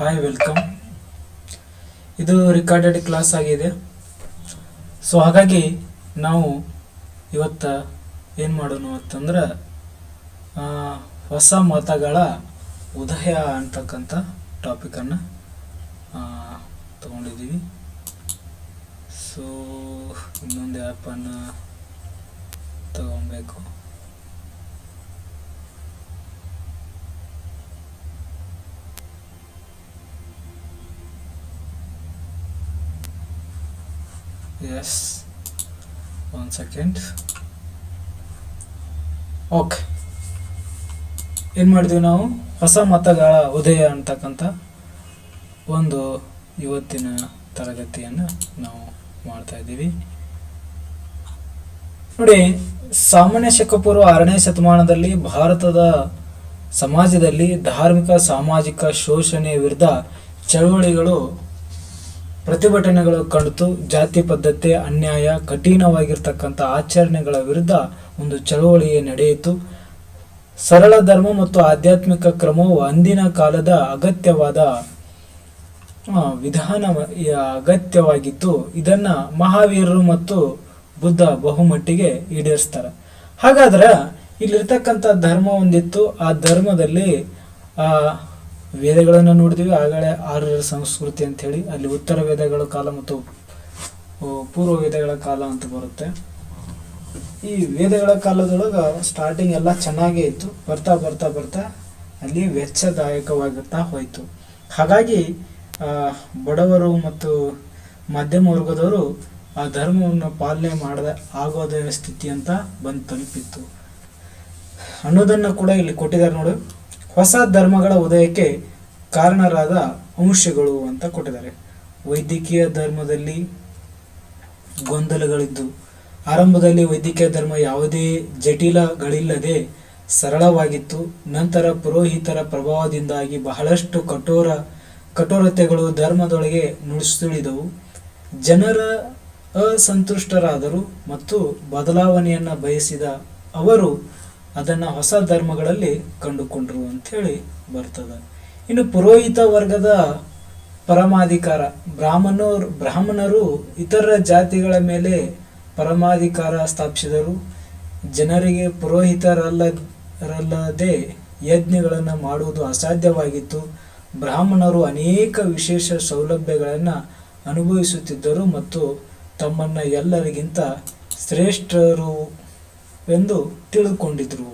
Hi welcome ಇದು recorded class ಆಗಿದೆ. So ಹಾಗಾಗಿ ನಾವು ಇವತ್ತು ಏನು ಮಾಡೋಣ ಅಂತಂದ್ರೆ ಹೊಸ ಮತಗಳ ಉದಯ ಅಂತಕ್ಕಂಥ ಟಾಪಿಕನ್ನು ತಗೊಂಡಿದ್ದೀವಿ. ಸೊ ಇನ್ನೊಂದು ಆ್ಯಪನ್ನು ತಗೊಬೇಕು. ಎಸ್ ಒನ್ ಸೆಕೆಂಡ್ ಓಕೆ ಏನು ಮಾಡಿದ್ವಿ ನಾವು? ಹೊಸ ಮತಗಳ ಉದಯ ಅಂತಕ್ಕಂಥ ಒಂದು ಇವತ್ತಿನ ತರಗತಿಯನ್ನು ನಾವು ಮಾಡ್ತಾ ಇದ್ದೀವಿ. ನೋಡಿ, ಸಾಮಾನ್ಯ ಶಕಪೂರ್ವ ಆರನೇ ಶತಮಾನದಲ್ಲಿ ಭಾರತದ ಸಮಾಜದಲ್ಲಿ ಧಾರ್ಮಿಕ, ಸಾಮಾಜಿಕ ಶೋಷಣೆ ವಿರುದ್ಧ ಚಳವಳಿಗಳು ಪ್ರತಿಭಟನೆಗಳು ಕಂಡಿತು ಜಾತಿ ಪದ್ಧತಿ, ಅನ್ಯಾಯ, ಕಠಿಣವಾಗಿರ್ತಕ್ಕಂಥ ಆಚರಣೆಗಳ ವಿರುದ್ಧ ಒಂದು ಚಳವಳಿ ನಡೆಯಿತು. ಸರಳ ಧರ್ಮ ಮತ್ತು ಆಧ್ಯಾತ್ಮಿಕ ಕ್ರಮವು ಅಂದಿನ ಕಾಲದ ಅಗತ್ಯವಾದ ವಿಧಾನ ಅಗತ್ಯವಾಗಿತ್ತು. ಇದನ್ನ ಮಹಾವೀರರು ಮತ್ತು ಬುದ್ಧ ಬಹುಮಟ್ಟಿಗೆ ಈಡೇರಿಸ್ತಾರೆ. ಹಾಗಾದ್ರೆ ಇಲ್ಲಿರ್ತಕ್ಕಂಥ ಧರ್ಮ ಒಂದಿತ್ತು. ಆ ಧರ್ಮದಲ್ಲಿ, ಆ ವೇದಗಳನ್ನು ನೋಡಿದ್ವಿ. ಆಗಲೇ ಆರ್ಯರ ಸಂಸ್ಕೃತಿ ಅಂತ ಹೇಳಿ ಅಲ್ಲಿ ಉತ್ತರ ವೇದಗಳ ಕಾಲ ಮತ್ತು ಪೂರ್ವ ವೇದಗಳ ಕಾಲ ಅಂತ ಬರುತ್ತೆ. ಈ ವೇದಗಳ ಕಾಲದೊಳಗೆ ಸ್ಟಾರ್ಟಿಂಗ್ ಎಲ್ಲ ಚೆನ್ನಾಗೇ ಇತ್ತು. ಬರ್ತಾ ಬರ್ತಾ ಬರ್ತಾ ಅಲ್ಲಿ ವೆಚ್ಚದಾಯಕವಾಗುತ್ತಾ ಹೋಯಿತು. ಹಾಗಾಗಿ ಬಡವರು ಮತ್ತು ಮಧ್ಯಮ ವರ್ಗದವರು ಆ ಧರ್ಮವನ್ನು ಪಾಲನೆ ಮಾಡದ, ಆಗೋದ ಸ್ಥಿತಿ ಅಂತ ಬಂದು ತಲುಪಿತ್ತು. ಅನ್ನೋದನ್ನು ಕೂಡ ಇಲ್ಲಿ ಕೊಟ್ಟಿದ್ದಾರೆ ನೋಡು. ಹೊಸ ಧರ್ಮಗಳ ಉದಯಕ್ಕೆ ಕಾರಣರಾದ ಅಂಶಗಳು ಅಂತ ಕೊಟ್ಟಿದ್ದಾರೆ. ವೈದ್ಯಕೀಯ ಧರ್ಮದಲ್ಲಿ ಗೊಂದಲಗಳಿದ್ದು, ಆರಂಭದಲ್ಲಿ ವೈದ್ಯಕೀಯ ಧರ್ಮ ಯಾವುದೇ ಜಟಿಲಗಳಿಲ್ಲದೆ ಸರಳವಾಗಿತ್ತು. ನಂತರ ಪುರೋಹಿತರ ಪ್ರಭಾವದಿಂದಾಗಿ ಬಹಳಷ್ಟು ಕಠೋರ ಕಠೋರತೆಗಳು ಧರ್ಮದೊಳಗೆ ನುಡಿಸುಳಿದವು ಜನರ ಅಸಂತುಷ್ಟರಾದರು ಮತ್ತು ಬದಲಾವಣೆಯನ್ನು ಬಯಸಿದ ಅವರು ಅದನ್ನು ಹೊಸ ಧರ್ಮಗಳಲ್ಲಿ ಕಂಡುಕೊಂಡರು ಅಂಥೇಳಿ ಬರ್ತದೆ. ಇನ್ನು ಪುರೋಹಿತ ವರ್ಗದ ಪರಮಾಧಿಕಾರ, ಬ್ರಾಹ್ಮಣರು ಬ್ರಾಹ್ಮಣರು ಇತರ ಜಾತಿಗಳ ಮೇಲೆ ಪರಮಾಧಿಕಾರ ಸ್ಥಾಪಿಸಿದರು. ಜನರಿಗೆ ಪುರೋಹಿತರಲ್ಲರಲ್ಲದೆ ಯಜ್ಞಗಳನ್ನು ಮಾಡುವುದು ಅಸಾಧ್ಯವಾಗಿತ್ತು. ಬ್ರಾಹ್ಮಣರು ಅನೇಕ ವಿಶೇಷ ಸೌಲಭ್ಯಗಳನ್ನು ಅನುಭವಿಸುತ್ತಿದ್ದರು ಮತ್ತು ತಮ್ಮನ್ನು ಎಲ್ಲರಿಗಿಂತ ಶ್ರೇಷ್ಠರು ಎಂದು ತಿಳಿದುಕೊಂಡಿದ್ರು.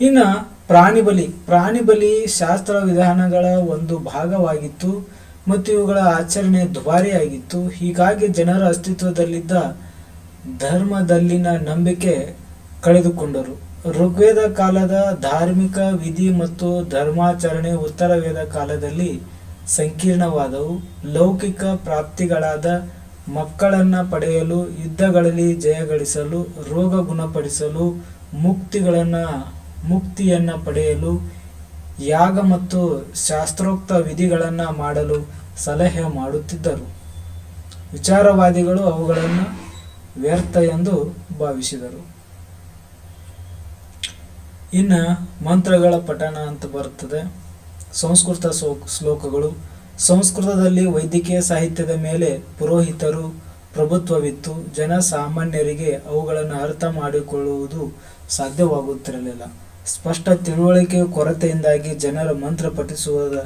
ಇನ್ನು ಪ್ರಾಣಿ ಬಲಿ ಪ್ರಾಣಿ ಬಲಿ ಶಾಸ್ತ್ರ ವಿಧಾನಗಳ ಒಂದು ಭಾಗವಾಗಿತ್ತು ಮತ್ತು ಇವುಗಳ ಆಚರಣೆ ದುಬಾರಿಯಾಗಿತ್ತು. ಹೀಗಾಗಿ ಜನರ ಅಸ್ತಿತ್ವದಲ್ಲಿದ್ದ ಧರ್ಮದಲ್ಲಿನ ನಂಬಿಕೆ ಕಳೆದುಕೊಂಡರು. ಋಗ್ವೇದ ಕಾಲದ ಧಾರ್ಮಿಕ ವಿಧಿ ಮತ್ತು ಧರ್ಮಾಚರಣೆ ಉತ್ತರ ವೇದ ಕಾಲದಲ್ಲಿ ಸಂಕೀರ್ಣವಾದವು. ಲೌಕಿಕ ಪ್ರಾಪ್ತಿಗಳಾದ ಮಕ್ಕಳನ್ನ ಪಡೆಯಲು, ಯುದ್ಧಗಳಲ್ಲಿ ಜಯಗಳಿಸಲು ರೋಗ ಗುಣಪಡಿಸಲು, ಮುಕ್ತಿಗಳನ್ನ, ಮುಕ್ತಿಯನ್ನ ಪಡೆಯಲು, ಯಾಗ ಮತ್ತು ಶಾಸ್ತ್ರೋಕ್ತ ವಿಧಿಗಳನ್ನು ಮಾಡಲು ಸಲಹೆ ಮಾಡುತ್ತಿದ್ದರು. ವಿಚಾರವಾದಿಗಳು ಅವುಗಳನ್ನು ವ್ಯರ್ಥ ಎಂದು ಭಾವಿಸಿದರು. ಇನ್ನು ಮಂತ್ರಗಳ ಪಠಣ ಅಂತ ಬರುತ್ತದೆ ಸಂಸ್ಕೃತ ಶ್ಲೋಕಗಳು. ಸಂಸ್ಕೃತದಲ್ಲಿ ವೈದ್ಯಕೀಯ ಸಾಹಿತ್ಯದ ಮೇಲೆ ಪುರೋಹಿತರು ಪ್ರಭುತ್ವವಿತ್ತು ಜನಸಾಮಾನ್ಯರಿಗೆ ಅವುಗಳನ್ನು ಅರ್ಥ ಮಾಡಿಕೊಳ್ಳುವುದು ಸಾಧ್ಯವಾಗುತ್ತಿರಲಿಲ್ಲ. ಸ್ಪಷ್ಟ ತಿಳುವಳಿಕೆಯ ಕೊರತೆಯಿಂದಾಗಿ ಜನರ ಮಂತ್ರ ಪಠಿಸುವುದ,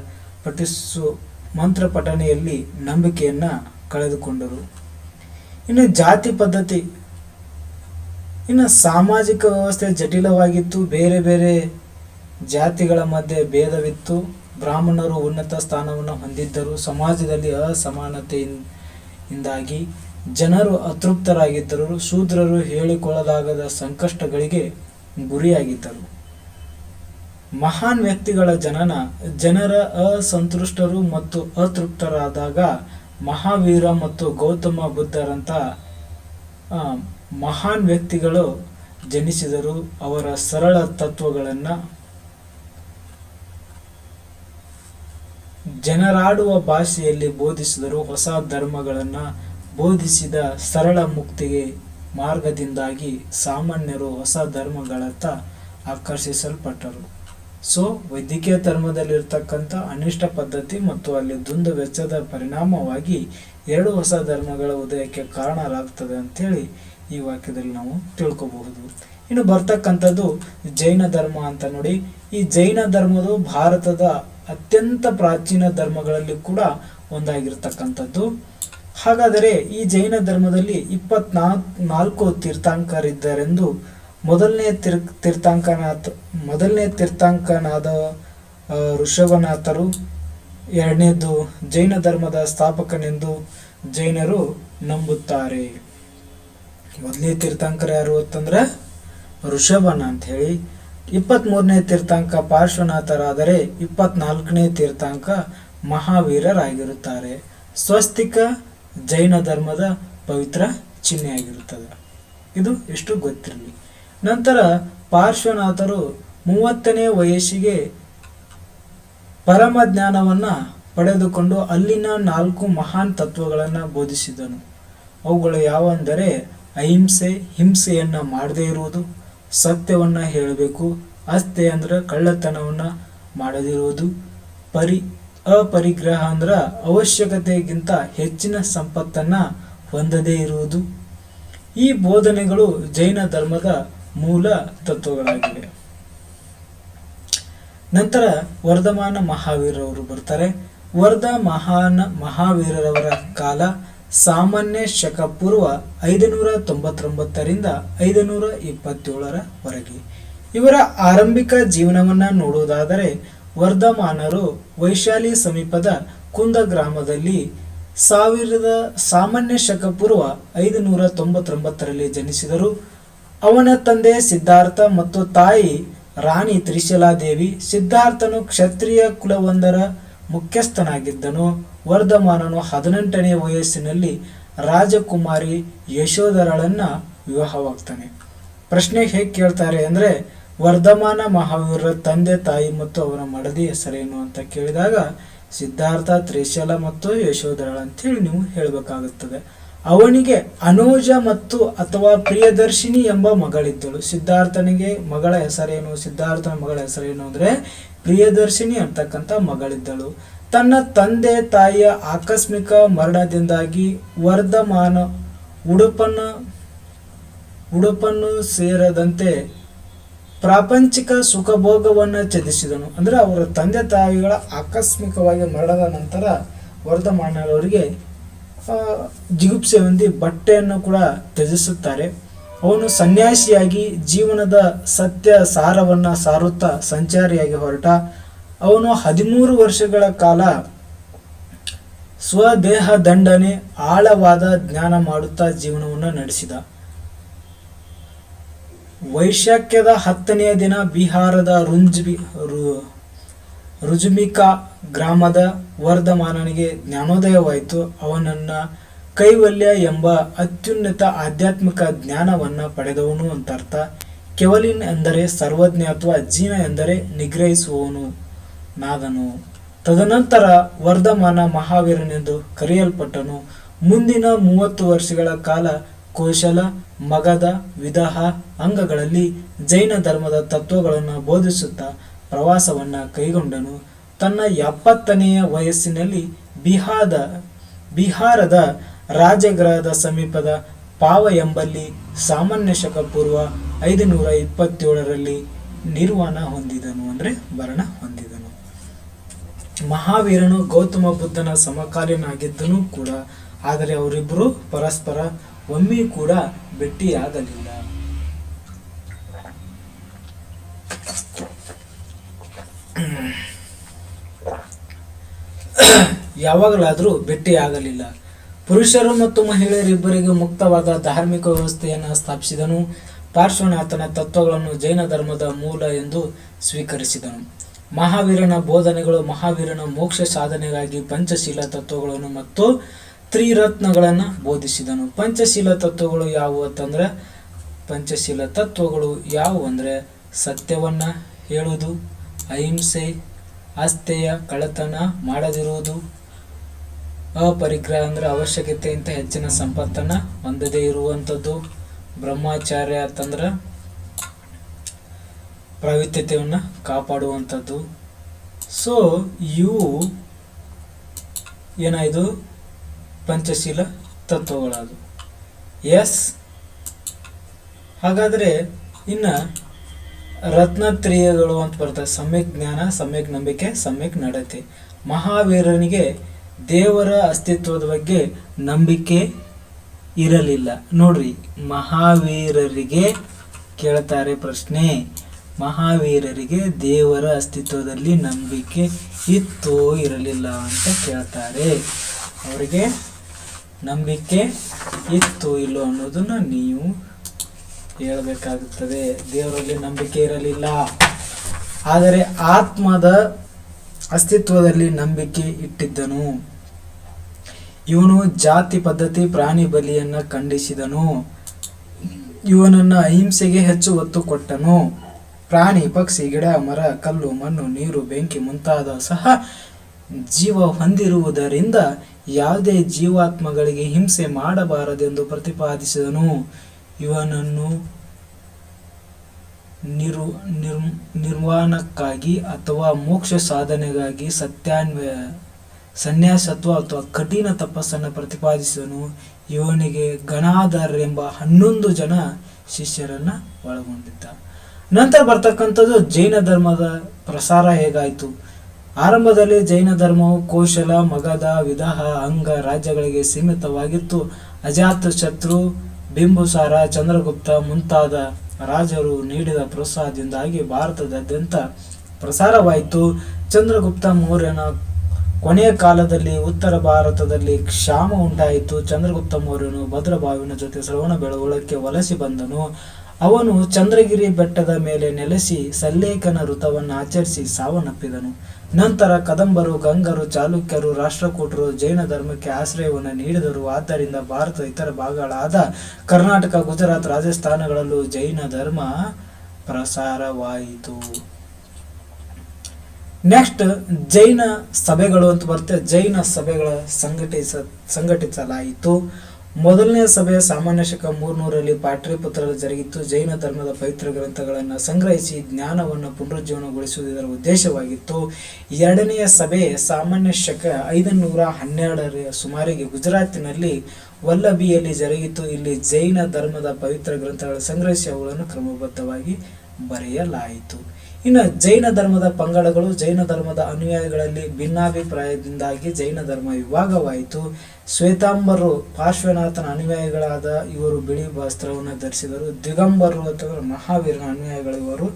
ಪಠಿಸು, ಮಂತ್ರ ಪಠನೆಯಲ್ಲಿ ನಂಬಿಕೆಯನ್ನು ಕಳೆದುಕೊಂಡರು. ಇನ್ನು ಜಾತಿ ಪದ್ಧತಿ, ಇನ್ನು ಸಾಮಾಜಿಕ ವ್ಯವಸ್ಥೆ ಜಟಿಲವಾಗಿತ್ತು, ಬೇರೆ ಬೇರೆ ಜಾತಿಗಳ ಮಧ್ಯೆ ಭೇದವಿತ್ತು. ಬ್ರಾಹ್ಮಣರು ಉನ್ನತ ಸ್ಥಾನವನ್ನು ಹೊಂದಿದ್ದರು ಸಮಾಜದಲ್ಲಿ ಅಸಮಾನತೆಯಿಂದಾಗಿ ಜನರು ಅತೃಪ್ತರಾಗಿದ್ದರು ಶೂದ್ರರು ಹೇಳಿಕೊಳ್ಳಲಾಗದ ಸಂಕಷ್ಟಗಳಿಗೆ ಗುರಿಯಾಗಿದ್ದರು. ಮಹಾನ್ ವ್ಯಕ್ತಿಗಳ ಜನನ, ಜನರ ಅಸಂತುಷ್ಟರು ಮತ್ತು ಅತೃಪ್ತರಾದಾಗ ಮಹಾವೀರ ಮತ್ತು ಗೌತಮ ಬುದ್ಧರಂತ ಮಹಾನ್ ವ್ಯಕ್ತಿಗಳು ಜನಿಸಿದರು ಅವರ ಸರಳ ತತ್ವಗಳನ್ನು ಜನರಾಡುವ ಭಾಷೆಯಲ್ಲಿ ಬೋಧಿಸಿದರು ಹೊಸ ಧರ್ಮಗಳನ್ನು ಬೋಧಿಸಿದ ಸರಳ ಮುಕ್ತಿಗೆ ಮಾರ್ಗದಿಂದಾಗಿ ಸಾಮಾನ್ಯರು ಹೊಸ ಧರ್ಮಗಳತ್ತ ಆಕರ್ಷಿಸಲ್ಪಟ್ಟರು. ಸೊ, ವೈದ್ಯಕೀಯ ಧರ್ಮದಲ್ಲಿರ್ತಕ್ಕಂಥ ಅನಿಷ್ಟ ಪದ್ಧತಿ ಮತ್ತು ಅಲ್ಲಿ ದುಂದು ವೆಚ್ಚದ ಪರಿಣಾಮವಾಗಿ ಎರಡು ಹೊಸ ಧರ್ಮಗಳ ಉದಯಕ್ಕೆ ಕಾರಣರಾಗ್ತದೆ ಅಂತೇಳಿ ಈ ವಾಕ್ಯದಲ್ಲಿ ನಾವು ತಿಳ್ಕೋಬಹುದು. ಇನ್ನು ಬರ್ತಕ್ಕಂಥದ್ದು ಜೈನ ಧರ್ಮ ಅಂತ ನೋಡಿ. ಈ ಜೈನ ಧರ್ಮವು ಭಾರತದ ಅತ್ಯಂತ ಪ್ರಾಚೀನ ಧರ್ಮಗಳಲ್ಲಿ ಕೂಡ ಒಂದಾಗಿರ್ತಕ್ಕಂಥದ್ದು. ಹಾಗಾದರೆ ಈ ಜೈನ ಧರ್ಮದಲ್ಲಿ ಇಪ್ಪತ್ನಾಲ್ಕು ನಾಲ್ಕು ತೀರ್ಥಾಂಕರಿದ್ದಾರೆಂದು ಮೊದಲನೇ ತೀರ್, ತೀರ್ಥಾಂಕನಾಥ, ಮೊದಲನೇ ತೀರ್ಥಾಂಕನಾದ ಋಷಭನಾಥರು, ಎರಡನೇದು ಜೈನ ಧರ್ಮದ ಸ್ಥಾಪಕನೆಂದು ಜೈನರು ನಂಬುತ್ತಾರೆ. ಮೊದಲನೇ ತೀರ್ಥಾಂಕರ ಯಾರು ಅಂತಂದ್ರೆ ಋಷಭನ ಅಂತ ಹೇಳಿ ಇಪ್ಪತ್ತ್ಮೂರನೇ ತೀರ್ಥಾಂಕ ಪಾರ್ಶ್ವನಾಥರಾದರೆ ಇಪ್ಪತ್ನಾಲ್ಕನೇ ತೀರ್ಥಾಂಕ ಮಹಾವೀರರಾಗಿರುತ್ತಾರೆ. ಸ್ವಸ್ತಿಕ ಜೈನ ಧರ್ಮದ ಪವಿತ್ರ ಚಿಹ್ನೆಯಾಗಿರುತ್ತದೆ. ಇದು ಎಷ್ಟು ಗೊತ್ತಿರಲಿ. ನಂತರ ಪಾರ್ಶ್ವನಾಥರು ಮೂವತ್ತನೇ ವಯಸ್ಸಿಗೆ ಪರಮ ಜ್ಞಾನವನ್ನು ಪಡೆದುಕೊಂಡು ಅಲ್ಲಿನ ನಾಲ್ಕು ಮಹಾನ್ ತತ್ವಗಳನ್ನು ಬೋಧಿಸಿದನು. ಅವುಗಳು ಯಾವೆಂದರೆ ಅಹಿಂಸೆ, ಹಿಂಸೆಯನ್ನು ಮಾಡದೇ ಇರುವುದು ಸತ್ಯವನ್ನ ಹೇಳಬೇಕು. ಅಸ್ತೆ ಅಂದ್ರೆ ಕಳ್ಳತನವನ್ನ ಮಾಡದಿರುವುದು. ಪರಿ, ಅಪರಿಗ್ರಹ ಅಂದ್ರ ಅವಶ್ಯಕತೆಗಿಂತ ಹೆಚ್ಚಿನ ಸಂಪತ್ತನ್ನು ಹೊಂದದೇ ಇರುವುದು. ಈ ಬೋಧನೆಗಳು ಜೈನ ಧರ್ಮದ ಮೂಲ ತತ್ವಗಳಾಗಿವೆ. ನಂತರ ವರ್ಧಮಾನ ಮಹಾವೀರವರು ಬರ್ತಾರೆ. ವರ್ಧ ಮಹಾನ ಮಹಾವೀರರವರ ಕಾಲ ಸಾಮಾನ್ಯ ಶಕ ಪೂರ್ವ ಐದುನೂರ ತೊಂಬತ್ತೊಂಬತ್ತರಿಂದ ಐದುನೂರ ಇಪ್ಪತ್ತೇಳರವರೆಗೆ ಇವರ ಆರಂಭಿಕ ಜೀವನವನ್ನು ನೋಡುವುದಾದರೆ, ವರ್ಧಮಾನರು ವೈಶಾಲಿ ಸಮೀಪದ ಕುಂದ ಗ್ರಾಮದಲ್ಲಿ ಸಾವಿರದ ಸಾಮಾನ್ಯ ಶಕ ಪೂರ್ವ ಐದುನೂರ ತೊಂಬತ್ತೊಂಬತ್ತರಲ್ಲಿ ಜನಿಸಿದರು. ಅವನ ತಂದೆ ಸಿದ್ಧಾರ್ಥ ಮತ್ತು ತಾಯಿ ರಾಣಿ ತ್ರಿಶಲಾದೇವಿ ಸಿದ್ಧಾರ್ಥನು ಕ್ಷತ್ರಿಯ ಕುಲವೊಂದರ ಮುಖ್ಯಸ್ಥನಾಗಿದ್ದನು. ವರ್ಧಮಾನನು ಹದಿನೆಂಟನೇ ವಯಸ್ಸಿನಲ್ಲಿ ರಾಜಕುಮಾರಿ ಯಶೋಧರಳನ್ನ ವಿವಾಹವಾಗ್ತಾನೆ. ಪ್ರಶ್ನೆ ಹೇಗೆ ಕೇಳ್ತಾರೆ ಅಂದ್ರೆ, ವರ್ಧಮಾನ ಮಹಾವೀರರ ತಂದೆ ತಾಯಿ ಮತ್ತು ಅವರ ಮಡದಿ ಹೆಸರೇನು ಅಂತ ಕೇಳಿದಾಗ, ಸಿದ್ಧಾರ್ಥ, ತ್ರಿಶಲ ಮತ್ತು ಯಶೋಧರಳ ಅಂತೇಳಿ ನೀವು ಹೇಳಬೇಕಾಗುತ್ತದೆ. ಅವನಿಗೆ ಅನೋಜ ಮತ್ತು ಅಥವಾ ಪ್ರಿಯದರ್ಶಿನಿ ಎಂಬ ಮಗಳಿದ್ದಳು. ಸಿದ್ಧಾರ್ಥನಿಗೆ ಮಗಳ ಹೆಸರೇನು, ಸಿದ್ಧಾರ್ಥನ ಮಗಳ ಹೆಸರೇನು ಅಂದ್ರೆ ಪ್ರಿಯದರ್ಶಿನಿ ಅಂತಕ್ಕಂಥ ಮಗಳಿದ್ದಳು. ತನ್ನ ತಂದೆ ತಾಯಿಯ ಆಕಸ್ಮಿಕ ಮರಣದಿಂದಾಗಿ ವರ್ಧಮಾನ ಉಡುಪನ್ನು ಉಡುಪನ್ನು ಸೇರದಂತೆ ಪ್ರಾಪಂಚಿಕ ಸುಖಭೋಗವನ್ನು ತ್ಯಜಿಸಿದನು. ಅಂದರೆ ಅವರ ತಂದೆ ತಾಯಿಗಳ ಆಕಸ್ಮಿಕವಾಗಿ ಮರಣದ ನಂತರ ವರ್ಧಮಾನರವರಿಗೆ ಆ, ಜಿಗುಪ್ಸೆ ಹೊಂದಿ ಬಟ್ಟೆಯನ್ನು ಕೂಡ ತ್ಯಜಿಸುತ್ತಾರೆ. ಅವನು ಸನ್ಯಾಸಿಯಾಗಿ ಜೀವನದ ಸತ್ಯ ಸಾರವನ್ನು ಸಾರುತ್ತಾ ಸಂಚಾರಿಯಾಗಿ ಹೊರಟ. ಅವನು ಹದಿಮೂರು ವರ್ಷಗಳ ಕಾಲ ಸ್ವದೇಹ ದಂಡನೆ ಆಳವಾದ ಜ್ಞಾನ ಮಾಡುತ್ತಾ ಜೀವನವನ್ನು ನಡೆಸಿದ. ವೈಶಾಖ್ಯದ ಹತ್ತನೆಯ ದಿನ ಬಿಹಾರದ ರುಂಜ್ಬಿ ರುಜುಮಿಕಾ ಗ್ರಾಮದ ವರ್ಧಮಾನನಿಗೆ ಜ್ಞಾನೋದಯವಾಯಿತು. ಅವನನ್ನ ಕೈವಲ್ಯ ಎಂಬ ಅತ್ಯುನ್ನತ ಆಧ್ಯಾತ್ಮಿಕ ಜ್ಞಾನವನ್ನ ಪಡೆದವನು ಅಂತ ಅರ್ಥ ಕೆವಲಿನ್ ಎಂದರೆ ಸರ್ವಜ್ಞ ಅಥವಾ ಜೀನ ಎಂದರೆ ನಿಗ್ರಹಿಸುವವನು. ನಾದನು. ತದನಂತರ ವರ್ಧಮಾನ ಮಹಾವೀರನೆಂದು ಕರೆಯಲ್ಪಟ್ಟನು. ಮುಂದಿನ ಮೂವತ್ತು ವರ್ಷಗಳ ಕಾಲ ಕೌಶಲ, ಮಗದ, ವಿದಹ ಅಂಗಗಳಲ್ಲಿ ಜೈನ ಧರ್ಮದ ತತ್ವಗಳನ್ನು ಬೋಧಿಸುತ್ತಾ ಪ್ರವಾಸವನ್ನ ಕೈಗೊಂಡನು. ತನ್ನ ಎಪ್ಪತ್ತನೆಯ ವಯಸ್ಸಿನಲ್ಲಿ ಬಿಹಾದ, ಬಿಹಾರದ ರಾಜಗ್ರಹದ ಸಮೀಪದ ಪಾವ ಎಂಬಲ್ಲಿ ಸಾಮಾನ್ಯ ಶಕ ಪೂರ್ವ ಐದುನೂರ ಇಪ್ಪತ್ತೇಳರಲ್ಲಿ ನಿರ್ವಾಣ ಹೊಂದಿದನು ಅಂದರೆ ಮರಣ ಹೊಂದಿದನು. ಮಹಾವೀರನು ಗೌತಮ ಬುದ್ಧನ ಸಮಕಾಲೀನಾಗಿದ್ದನು ಕೂಡ, ಆದರೆ ಅವರಿಬ್ಬರು ಪರಸ್ಪರ ಒಮ್ಮೆ ಕೂಡ ಭೇಟಿಯಾಗಲಿಲ್ಲ. ಯಾವಾಗಲಾದರೂ ಭೇಟಿಯಾಗಲಿಲ್ಲ. ಪುರುಷರು ಮತ್ತು ಮಹಿಳೆಯರಿಬ್ಬರಿಗೂ ಮುಕ್ತವಾದ ಧಾರ್ಮಿಕ ವ್ಯವಸ್ಥೆಯನ್ನು ಸ್ಥಾಪಿಸಿದನು. ಪಾರ್ಶ್ವನಾಥನ ತತ್ವಗಳನ್ನು ಜೈನ ಧರ್ಮದ ಮೂಲ ಎಂದು ಸ್ವೀಕರಿಸಿದನು. ಮಹಾವೀರನ ಬೋಧನೆಗಳು, ಮಹಾವೀರನ ಮೋಕ್ಷ ಸಾಧನೆಗಾಗಿ ಪಂಚಶೀಲ ತತ್ವಗಳನ್ನು ಮತ್ತು ತ್ರಿರತ್ನಗಳನ್ನು ಬೋಧಿಸಿದನು. ಪಂಚಶೀಲ ತತ್ವಗಳು ಯಾವುವು ಅಂತಂದ್ರೆ, ಪಂಚಶೀಲ ತತ್ವಗಳು ಯಾವುವು ಅಂದರೆ, ಸತ್ಯವನ್ನ ಹೇಳುವುದು, ಅಹಿಂಸೆ ಆಸ್ತೆಯ ಕಳ್ಳತನ ಮಾಡದಿರುವುದು, ಅಪರಿಗ್ರಹ ಅಂದ್ರೆ ಅವಶ್ಯಕತೆಗಿಂತ ಹೆಚ್ಚಿನ ಸಂಪತ್ತನ್ನ ಹೊಂದದೇ ಇರುವಂಥದ್ದು. ಬ್ರಹ್ಮಚಾರ್ಯ ಅಂತಂದ್ರೆ ಪ್ರಾವಿತ್ಯತೆಯನ್ನು ಕಾಪಾಡುವಂಥದ್ದು. ಸೊ ಇವು ಏನಾಯಿತು ಪಂಚಶೀಲ ತತ್ವಗಳದು. ಎಸ್ ಹಾಗಾದರೆ ಇನ್ನು ರತ್ನತ್ರಿಯಗಳು ಅಂತ ಬರ್ತದೆ. ಸಮ್ಯಕ್ ಜ್ಞಾನ, ಸಮ್ಯಕ್ ನಂಬಿಕೆ, ಸಮ್ಯಕ್ ನಡತೆ. ಮಹಾವೀರನಿಗೆ ದೇವರ ಅಸ್ತಿತ್ವದ ಬಗ್ಗೆ ನಂಬಿಕೆ ಇರಲಿಲ್ಲ. ನೋಡ್ರಿ, ಮಹಾವೀರರಿಗೆ ಕೇಳ್ತಾರೆ ಪ್ರಶ್ನೆ. ಮಹಾವೀರರಿಗೆ ದೇವರ ಅಸ್ತಿತ್ವದಲ್ಲಿ ನಂಬಿಕೆ ಇತ್ತು ಇರಲಿಲ್ಲ ಅಂತ ಕೇಳ್ತಾರೆ. ಅವರಿಗೆ ನಂಬಿಕೆ ಇತ್ತು ಇಲ್ಲೋ ಅನ್ನೋದನ್ನ ನೀವು ಹೇಳಬೇಕಾಗುತ್ತದೆ. ದೇವರಲ್ಲಿ ನಂಬಿಕೆ ಇರಲಿಲ್ಲ. ಆದರೆ ಆತ್ಮದ ಅಸ್ತಿತ್ವದಲ್ಲಿ ನಂಬಿಕೆ ಇಟ್ಟಿದ್ದನು. ಇವನು ಜಾತಿ ಪದ್ಧತಿ ಪ್ರಾಣಿ ಬಲಿಯನ್ನ ಖಂಡಿಸಿದನು. ಇವನನ್ನ ಅಹಿಂಸೆಗೆ ಹೆಚ್ಚು ಒತ್ತು ಕೊಟ್ಟನು. ಪ್ರಾಣಿ, ಪಕ್ಷಿ, ಗಿಡ, ಮರ, ಕಲ್ಲು, ಮಣ್ಣು, ನೀರು, ಬೆಂಕಿ ಮುಂತಾದ ಸಹ ಜೀವ ಹೊಂದಿರುವುದರಿಂದ ಯಾವುದೇ ಜೀವಾತ್ಮಗಳಿಗೆ ಹಿಂಸೆ ಮಾಡಬಾರದೆಂದು ಪ್ರತಿಪಾದಿಸಿದನು. ಇವನನ್ನು ನಿರು, ನಿರ್, ನಿರ್ವಾಣಕ್ಕಾಗಿ ಅಥವಾ ಮೋಕ್ಷ ಸಾಧನೆಗಾಗಿ ಸತ್ಯಾನ್ವಯ, ಸನ್ಯಾಸತ್ವ ಅಥವಾ ಕಠಿಣ ತಪಸ್ಸನ್ನು ಪ್ರತಿಪಾದಿಸಿದನು. ಇವನಿಗೆ ಎಂಬ ಹನ್ನೊಂದು ಜನ ಶಿಷ್ಯರನ್ನು ಒಳಗೊಂಡಿದ್ದ. ನಂತರ ಬರ್ತಕ್ಕಂಥದ್ದು ಜೈನ ಧರ್ಮದ ಪ್ರಸಾರ ಹೇಗಾಯಿತು? ಆರಂಭದಲ್ಲಿ ಜೈನ ಧರ್ಮವು ಕೋಶಲ ಮಗಧ ವಿದಹ, ಅಂಗ ರಾಜ್ಯಗಳಿಗೆ ಸೀಮಿತವಾಗಿತ್ತು. ಅಜಾತ ಶತ್ರು, ಬಿಂಬುಸಾರ, ಚಂದ್ರಗುಪ್ತ ಮುಂತಾದ ರಾಜರು ನೀಡಿದ ಪ್ರೋತ್ಸಾಹದಿಂದಾಗಿ ಭಾರತದಾದ್ಯಂತ ಪ್ರಸಾರವಾಯಿತು. ಚಂದ್ರಗುಪ್ತ ಮೌರ್ಯನ ಕೊನೆಯ ಕಾಲದಲ್ಲಿ ಉತ್ತರ ಭಾರತದಲ್ಲಿ ಕ್ಷಾಮ ಉಂಟಾಯಿತು. ಚಂದ್ರಗುಪ್ತ ಮೌರ್ಯನು ಭದ್ರಭಾವಿನ ಜೊತೆ ಶ್ರವಣ ಬೆಳಗೊಳಕ್ಕೆ ವಲಸೆ ಬಂದನು. ಅವನು ಚಂದ್ರಗಿರಿ ಬೆಟ್ಟದ ಮೇಲೆ ನೆಲೆಸಿ ಸಲ್ಲೇಖನ ಋತವನ್ನು ಆಚರಿಸಿ ಸಾವನ್ನಪ್ಪಿದನು. ನಂತರ ಕದಂಬರು, ಗಂಗರು, ಚಾಲುಕ್ಯರು, ರಾಷ್ಟ್ರಕೂಟರು ಜೈನ ಧರ್ಮಕ್ಕೆ ಆಶ್ರಯವನ್ನು ನೀಡಿದರು. ಆದ್ದರಿಂದ ಭಾರತದ ಇತರ ಭಾಗಗಳಾದ ಕರ್ನಾಟಕ, ಗುಜರಾತ್ ರಾಜಸ್ಥಾನಗಳಲ್ಲೂ ಜೈನ ಧರ್ಮ ಪ್ರಸಾರವಾಯಿತು. ನೆಕ್ಸ್ಟ್ ಜೈನ ಸಭೆಗಳು ಅಂತ ಬರುತ್ತೆ. ಜೈನ ಸಭೆಗಳ ಸಂಘಟಿಸ, ಸಂಘಟಿಸಲಾಯಿತು. ಮೊದಲನೇ ಸಭೆ ಸಾಮಾನ್ಯ ಶಕ ಮೂರ್ನೂರಲ್ಲಿ ಪಾಟ್ಲಿಪುತ್ರದಲ್ಲಿ ಜರುಗಿತ್ತು. ಜೈನ ಧರ್ಮದ ಪವಿತ್ರ ಗ್ರಂಥಗಳನ್ನು ಸಂಗ್ರಹಿಸಿ ಜ್ಞಾನವನ್ನು ಪುನರುಜ್ಜೀವನಗೊಳಿಸುವುದರ ಉದ್ದೇಶವಾಗಿತ್ತು. ಎರಡನೆಯ ಸಭೆ ಸಾಮಾನ್ಯ ಶಕ ಐದುನೂರ ಹನ್ನೆರಡರ ಸುಮಾರಿಗೆ ಗುಜರಾತಿನಲ್ಲಿ ವಲ್ಲಭಿಯಲ್ಲಿ ಜರುಗಿತು ಇಲ್ಲಿ ಜೈನ ಧರ್ಮದ ಪವಿತ್ರ ಗ್ರಂಥಗಳ ಸಂಗ್ರಹಿಸಿ ಅವುಗಳನ್ನು ಕ್ರಮಬದ್ಧವಾಗಿ ಬರೆಯಲಾಯಿತು. ಇನ್ನು ಜೈನ ಧರ್ಮದ ಪಂಗಡಗಳು, ಜೈನ ಧರ್ಮದ ಅನುಯಾಯಿಗಳಲ್ಲಿ ಭಿನ್ನಾಭಿಪ್ರಾಯದಿಂದಾಗಿ ಜೈನ ಧರ್ಮ ವಿಭಾಗವಾಯಿತು. ಶ್ವೇತಾಂಬರು ಪಾರ್ಶ್ವನಾಥನ ಅನುಯಾಯಿಗಳಾದ ಇವರು ಬಿಳಿ ವಸ್ತ್ರವನ್ನು ಧರಿಸಿದರು. ದಿಗಂಬರು ಅಥವಾ ಮಹಾವೀರನ ಅನುಯಾಯಿಗಳು ಇವರು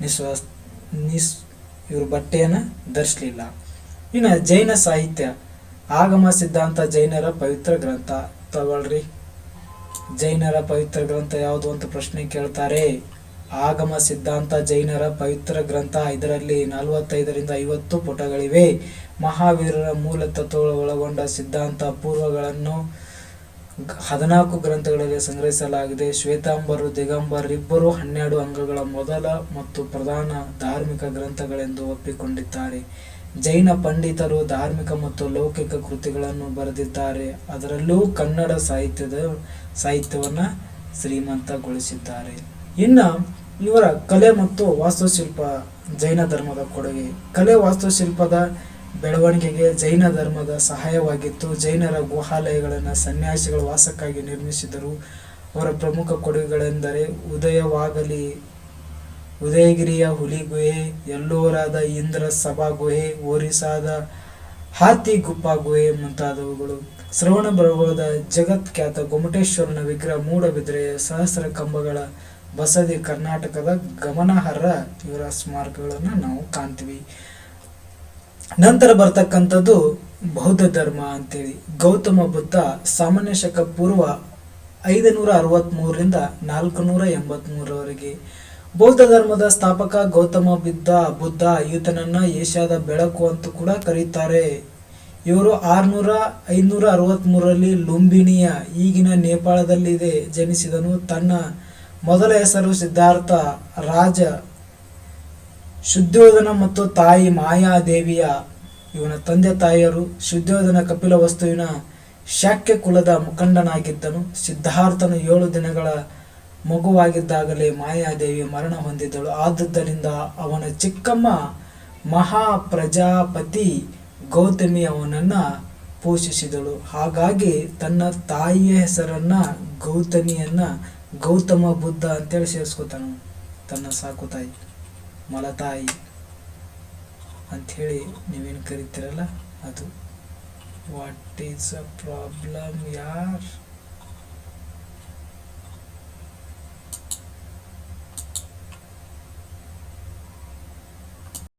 ನಿಸ್ವಾಸ್, ನಿಸ್, ಇವರು ಬಟ್ಟೆಯನ್ನು ಧರಿಸಲಿಲ್ಲ. ಇನ್ನು ಜೈನ ಸಾಹಿತ್ಯ, ಆಗಮ ಸಿದ್ಧಾಂತ ಜೈನರ ಪವಿತ್ರ ಗ್ರಂಥ. ತಗೊಳ್ರಿ. ಜೈನರ ಪವಿತ್ರ ಗ್ರಂಥ ಯಾವುದು ಅಂತ ಪ್ರಶ್ನೆ ಕೇಳ್ತಾರೆ. ಆಗಮ ಸಿದ್ಧಾಂತ ಜೈನರ ಪವಿತ್ರ ಗ್ರಂಥ ಇದರಲ್ಲಿ ನಲವತ್ತೈದರಿಂದ ಐವತ್ತು ಪುಟಗಳಿವೆ. ಮಹಾವೀರರ ಮೂಲ ತತ್ವಗಳು ಒಳಗೊಂಡ ಸಿದ್ಧಾಂತ ಪೂರ್ವಗಳನ್ನು ಹದಿನಾಲ್ಕು ಗ್ರಂಥಗಳಲ್ಲಿ ಸಂಗ್ರಹಿಸಲಾಗಿದೆ. ಶ್ವೇತಾಂಬರು, ದಿಗಂಬರ್ ಇಬ್ಬರು ಹನ್ನೆರಡು ಅಂಗಗಳ ಮೊದಲ ಮತ್ತು ಪ್ರಧಾನ ಧಾರ್ಮಿಕ ಗ್ರಂಥಗಳೆಂದು ಒಪ್ಪಿಕೊಂಡಿದ್ದಾರೆ. ಜೈನ ಪಂಡಿತರು ಧಾರ್ಮಿಕ ಮತ್ತು ಲೌಕಿಕ ಕೃತಿಗಳನ್ನು ಬರೆದಿದ್ದಾರೆ. ಅದರಲ್ಲೂ ಕನ್ನಡ ಸಾಹಿತ್ಯದ ಸಾಹಿತ್ಯವನ್ನು ಶ್ರೀಮಂತಗೊಳಿಸಿದ್ದಾರೆ. ಇನ್ನು ಇವರ ಕಲೆ ಮತ್ತು ವಾಸ್ತುಶಿಲ್ಪ ಜೈನ ಧರ್ಮದ ಕೊಡುಗೆ. ಕಲೆ ವಾಸ್ತುಶಿಲ್ಪದ ಬೆಳವಣಿಗೆಗೆ ಜೈನ ಧರ್ಮದ ಸಹಾಯವಾಗಿತ್ತು. ಜೈನರ ಗುಹಾಲಯಗಳನ್ನು ಸನ್ಯಾಸಿಗಳ ವಾಸಕ್ಕಾಗಿ ನಿರ್ಮಿಸಿದರು. ಅವರ ಪ್ರಮುಖ ಕೊಡುಗೆಗಳೆಂದರೆ ಉದಯವಾಗಲಿ, ಉದಯಗಿರಿಯ ಹುಲಿ ಗುಹೆ ಎಲ್ಲೋರಾದ ಇಂದ್ರ ಸಭಾ ಗುಹೆ ಒರಿಸ್ಸಾದ ಹಾತಿ ಗುಪ್ಪ ಗುಹೆ ಮುಂತಾದವುಗಳು. ಶ್ರವಣ ಜಗತ್ಖ್ಯಾತ ಗೊಮಟೇಶ್ವರನ ವಿಗ್ರಹ ಮೂಡಬಿದ್ರೆಯ ಸಹಸ್ರ ಕಂಬಗಳ ಬಸದಿ ಕರ್ನಾಟಕದ ಗಮನಾರ್ಹ ಇವರ ಸ್ಮಾರಕಗಳನ್ನು ನಾವು ಕಾಣ್ತೀವಿ. ನಂತರ ಬರ್ತಕ್ಕಂಥದ್ದು ಬೌದ್ಧ ಧರ್ಮ ಅಂತೇಳಿ. ಗೌತಮ ಬುದ್ಧ ಸಾಮಾನ್ಯ ಶಕ ಪೂರ್ವ ಐದುನೂರ ಅರವತ್ತ್ಮೂರರಿಂದ ನಾಲ್ಕು ನೂರ ಎಂಬತ್ತ್ಮೂರವರೆಗೆ ಬೌದ್ಧ ಧರ್ಮದ ಸ್ಥಾಪಕ ಗೌತಮ ಬುದ್ಧ ಬುದ್ಧ ಈತನನ್ನು ಏಷ್ಯಾದ ಬೆಳಕು ಅಂತ ಕೂಡ ಕರೀತಾರೆ. ಇವರು ಆರುನೂರ ಐನೂರ ಅರವತ್ತ್ಮೂರರಲ್ಲಿ ಲುಂಬಿನಿಯ ಈಗಿನ ನೇಪಾಳದಲ್ಲಿದೆ. ಜನಿಸಿದನು ತನ್ನ ಮೊದಲ ಹೆಸರು ಸಿದ್ಧಾರ್ಥ ರಾಜ. ಶುದ್ಧೋಧನ ಮತ್ತು ತಾಯಿ ಮಾಯಾದೇವಿಯ ಇವನ ತಂದೆ ತಾಯಿಯರು ಶುದ್ಧೋಧನ ಕಪಿಲ ವಸ್ತುವಿನ ಶಾಕ್ಯ ಕುಲದ ಮುಖಂಡನಾಗಿದ್ದನು. ಸಿದ್ಧಾರ್ಥನು ಏಳು ದಿನಗಳ ಮಗುವಾಗಿದ್ದಾಗಲೇ ಮಾಯಾದೇವಿ ಮರಣ ಹೊಂದಿದ್ದಳು. ಆದುದರಿಂದ ಅವನ ಚಿಕ್ಕಮ್ಮ ಮಹಾಪ್ರಜಾಪತಿ ಗೌತಮಿ ಅವನನ್ನು ಪೋಷಿಸಿದಳು. ಹಾಗಾಗಿ ತನ್ನ ತಾಯಿಯ ಹೆಸರನ್ನ ಗೌತಮಿಯನ್ನ ಗೌತಮ ಬುದ್ಧ ಅಂತೇಳಿ ಸೇರಿಸ್ಕೋತಾನ ತನ್ನ ಸಾಕು ತಾಯಿ ಮಲತಾಯಿ ಅಂಥೇಳಿ ನೀವೇನು ಕರಿತೀರಲ್ಲ ಅದು? ವಾಟ್ ಈಸ್ ಅ ಪ್ರಾಬ್ಲಮ್ ಯಾರ್?